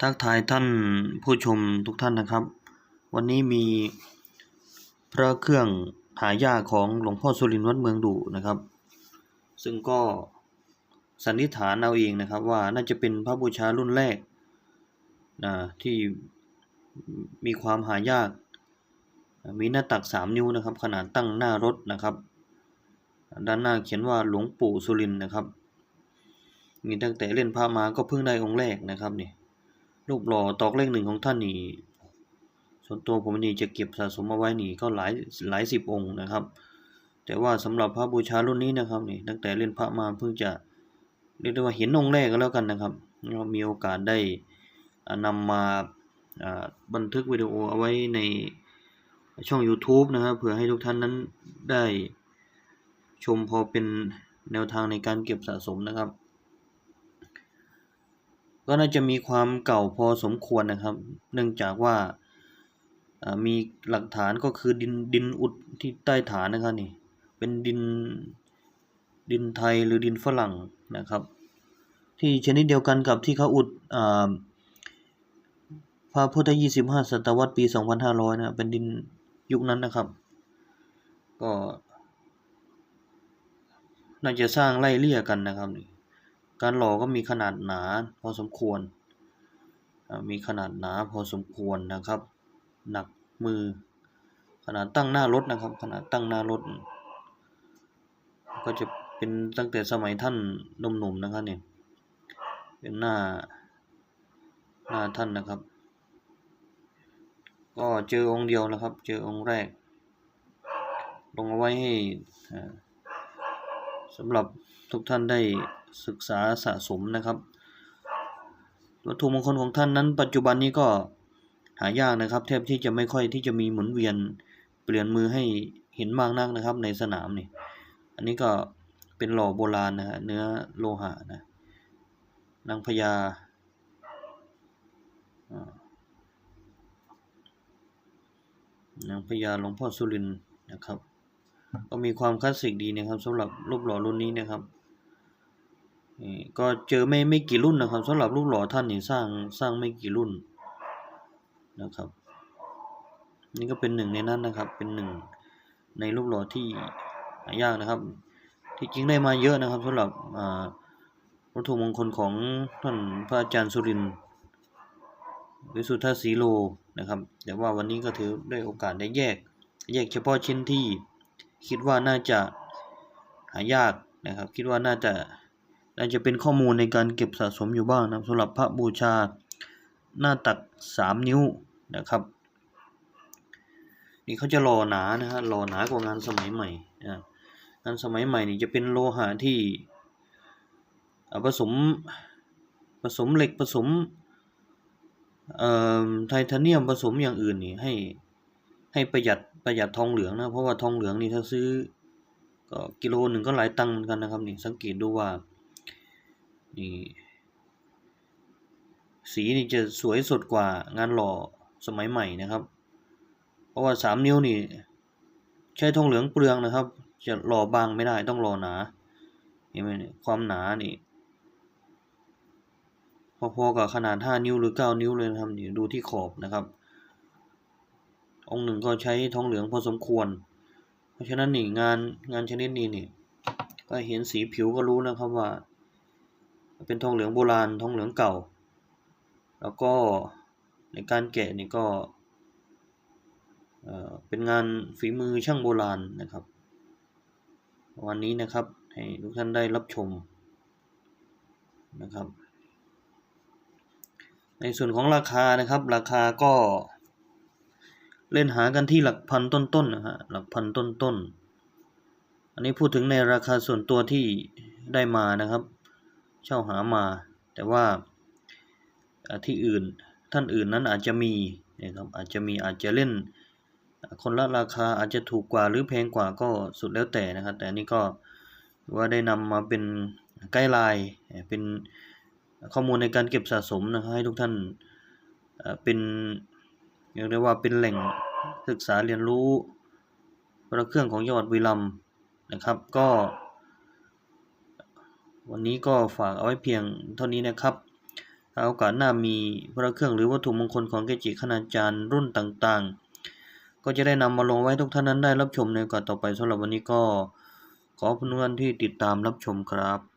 ทักทายท่านผู้ชมทุกท่านนะครับ วันนี้มีพระเครื่องหายากของหลวงพ่อสุรินทร์วัดเมืองดุนะครับ ซึ่งก็สันนิษฐานเอาเองนะครับว่าน่าจะเป็นพระบูชารุ่นแรกนะที่มีความหายาก มีหน้าตักสามนิ้วนะครับ ขนาดตั้งหน้ารถนะครับ ด้านหน้าเขียนว่าหลวงปู่สุรินทร์นะครับมีตั้งแต่เล่นพระมาก็เพิ่งได้องค์แรกนะครับนี่ รูปหล่อตอกเลขหนึ่งของท่านนี่ส่วนตัวผมนี่จะเก็บสะสมเอาไว้นี่ก็หลายหลายสิบองค์นะครับ แต่ว่าสำหรับพระบูชารุ่นนี้นะครับนี่ตั้งแต่เล่นพระมาเพิ่งจะเรียกได้ว่าเห็นองค์แรกก็แล้วกันนะครับเรามีโอกาสได้อ่านำมาอ่าบันทึกวิดีโอเอาไว้ในช่อง YouTube นะครับเผื่อให้ทุกท่านนั้นได้ชมพอเป็นแนวทางในการเก็บสะสมนะครับ ก็น่าจะมีความเก่าพอสมควรนะครับ เนื่องจากว่ามีหลักฐานก็คือดินดินอุดที่ใต้ฐานนะครับนี่ เป็นดินดินไทยหรือดินฝรั่งนะครับ ที่ชนิดเดียวกันกับที่เขาอุดอ่าพระพุทธยี่สิบห้าศตวรรษปีสองพันห้าร้อยนะเป็นดินยุคนั้นนะครับ ก็ น่าจะสร้างไล่เลี่ยกันนะครับนี่ การหล่อก็มีขนาดหนาพอสมควร มีขนาดหนาพอสมควรนะครับ หนักมือ ขนาดตั้งหน้ารถนะครับ ขนาดตั้งหน้ารถ ก็จะเป็นตั้งแต่สมัยท่านหนุ่มๆนะครับเนี่ย เป็นหน้า หน้าท่านนะครับ ก็เจอองค์เดียวนะครับ เจอองค์แรก ลงเอาไว้ให้สำหรับทุกท่านได้ ศึกษาสะสมนะครับ วัตถุมงคลของท่านนั้น ปัจจุบันนี้ก็หายากนะครับ แทบที่จะไม่ค่อยที่จะมีหมุนเวียนเปลี่ยนมือให้เห็นมากนักนะครับ ในสนามนี่ อันนี้ก็เป็นหล่อโบราณนะฮะเนื้อโลหะนะนางพญาอ่านางพญาหลวงพ่อสุรินนะครับ ก็มีความคลาสสิกดีนะครับสำหรับรูปหล่อรุ่นนี้นะครับ ก็เจอไม่ไม่กี่รุ่นนะครับสำหรับรูปหล่อท่านนี่สร้างสร้างไม่กี่รุ่นนะครับ นี่ก็เป็นหนึ่งในนั้นนะครับ เป็นหนึ่งในรูปหล่อที่หายากนะครับ ที่จริงได้มาเยอะนะครับสำหรับวัตถุมงคลของท่านพระอาจารย์สุรินทร์วิสุทธสีโลนะครับแต่ว่าวันนี้ก็ถือได้โอกาสได้แยก แยกเฉพาะชิ้นที่คิดว่าน่าจะหายากนะครับ คิดว่าน่าจะ น่าจจะเป็นข้อมูลในการเก็บสะสมอยู่บ้างนะครับสำหรับพระบูชาหน้าตักสามนิ้วนะครับ นี่เขาจะหล่อหนานะฮะหล่อหนากว่างานสมัยใหม่นะงานสมัยใหม่นี่จะเป็นโลหะที่ผสมผสมเหล็กผสมไทเทเนียมผสมอย่างอื่นนี่ให้ให้ประหยัดประหยัดทองเหลืองนะเพราะว่าทองเหลืองนี่ถ้าซื้อก็กิโลหนึ่งก็หลายตังค์เหมือนกันนะครับนี่สังเกตดูว่า นี่สีนี่จะสวยสดกว่างานหล่อสมัยใหม่นะครับ เพราะว่าสามนิ้วนี่ ใช้ทองเหลืองเปลืองนะครับ จะหล่อบางไม่ได้ต้องหล่อหนาเห็นไหมเนี่ยความหนานี่พอๆกับขนาดห้านิ้วหรือเก้านิ้วเลยนะครับนี่ดูที่ขอบนะครับ องค์หนึ่งก็ใช้ทองเหลืองพอสมควร เพราะฉะนั้นนี่งานงานชนิดนี้นี่ ก็เห็นสีผิวก็รู้นะครับว่า เป็นทองเหลืองโบราณทองเหลืองเก่า แล้วก็ในการแกะนี่ก็เป็นงานฝีมือช่างโบราณนะครับ วันนี้นะครับให้ทุกท่านได้รับชมนะครับ ในส่วนของราคานะครับ ราคาก็เล่นหากันที่หลักพันต้นๆนะฮะหลักพันต้นๆ อันนี้พูดถึงในราคาส่วนตัวที่ได้มานะครับ เช่าหามา แต่ว่าที่อื่นท่านอื่นนั้นอาจจะมีนะครับอาจจะมีอาจจะเล่น คนละราคาอาจจะถูกกว่าหรือแพงกว่าก็สุดแล้วแต่นะครับ แต่นนี้ก็ว่าได้นำมาเป็นไกด์ไลน์เป็นข้อมูลในการเก็บสะสมนะครับให้ทุกท่านเอ่อเป็นเรียกได้ว่าเป็นแหล่งศึกษาเรียนรู้พระเครื่องของจังหวัดบุรีรัมย์นะครับ ก็ วันนี้ก็ฝากเอาไว้เพียงเท่านี้นะครับถ้าโอกาสหน้ามีพระเครื่องหรือวัตถุมงคลของเกจิคณาจารย์รุ่นต่างๆ ก็จะได้นำมาลงไว้ทุกท่านนั้นได้รับชมในโอกาสต่อไปสำหรับวันนี้ก็ขอพนุ่นที่ติดตามรับชมครับ